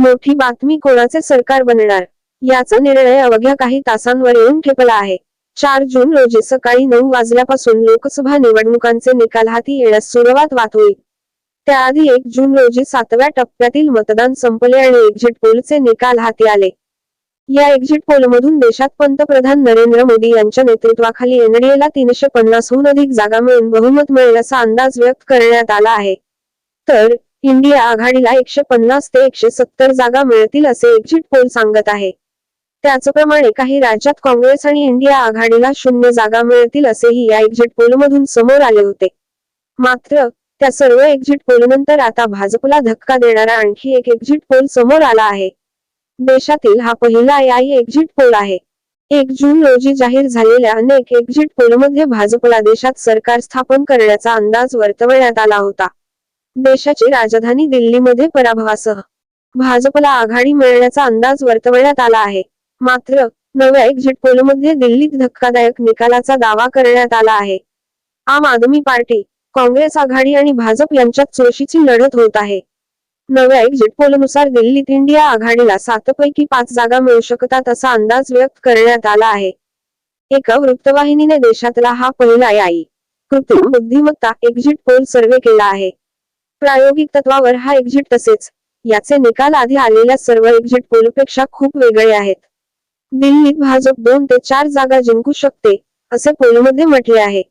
मोठी बातमी कोणाचे सरकार बनणार? याचा निर्णय अवघ्या काही तासांवर येऊन ठेपला आहे. चार जून रोजी सकाळी नऊ वाजल्यापासून लोकसभा निवडणुकांचे निकाल हाती येण्यास सुरुवात वात होईल. त्याआधी एक जून रोजी सातव्या टप्प्यातील मतदान संपले आणि एक्झिट पोलचे निकाल हाती आले. या एक्झिट पोलमधून देशात पंतप्रधान नरेंद्र मोदी यांच्या नेतृत्वाखाली एनडीएला तीनशे पन्नासहून अधिक जागा मिळून बहुमत मिळेल असा अंदाज व्यक्त करण्यात आला आहे. तर इंडिया आघाडीला एकशे पन्नास ते एकशे सत्तर जागा मिळतील असे एक्झिट पोल सांगत आहे? त्याचप्रमाणे काही राज्यात काँग्रेस आणि इंडिया आघाडीला शून्य जागा मिळतील असेही या एक्झिट पोलमधून समोर आले होते. मात्र त्या सर्व एक्झिट पोलनंतर आता भाजपला धक्का देणारा आणखी एक एक्झिट पोल समोर आला आहे. देशातील हा पहिला आई एक्झिट पोल आहे. एक जून रोजी जाहीर झालेल्या अनेक एक्झिट पोलमध्ये भाजपला देशात सरकार स्थापन करण्याचा अंदाज वर्तवण्यात आला होता. देशाची राजधानी दिल्लीमध्ये पराभवासह. भाजपला आघाडी मिळण्याचा अंदाज वर्तवण्यात आला आहे. मात्र नव्या एक्झिट पोलमध्ये दिल्लीत धक्कादायक निकालाचा दावा करण्यात आला आहे. आम आदमी पार्टी काँग्रेस आघाडी आणि भाजप यांच्यात चोशीची लढत होत आहे. नव्या एक्झिट पोलनुसार दिल्लीत इंडिया आघाडीला सातपैकी पाच जागा मिळू शकतात असा अंदाज व्यक्त करण्यात आला आहे. एका वृत्तवाहिनीने देशातला हा पहिला याई कृत्रिम बुद्धिमत्ता एक्झिट पोल सर्वे केला आहे. प्रायोगिक तत्वावर हा एक्झिट तसेच. याचे निकाल आधी आलेल्या सर्व एक्झिट पोलपेक्षा खूप वेगळे आहेत. दिल्लीत भाजप दोन ते चार जागा जिंकू शकते असे पोलमध्ये म्हटले आहे.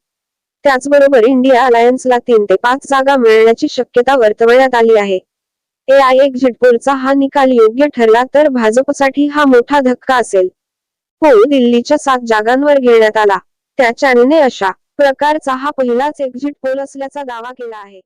त्याचबरोबर इंडिया अलायन्सला तीन ते पाच जागा मिळण्याची शक्यता वर्तवण्यात आली आहे. ए आय एक्झिट पोलचा हा निकाल योग्य ठरला तर भाजपसाठी हा मोठा धक्का असेल. पोल दिल्लीच्या सात जागांवर घेण्यात आला. त्या चॅनलने अशा प्रकारचा हा पहिलाच एक्झिट पोल असल्याचा दावा केला आहे.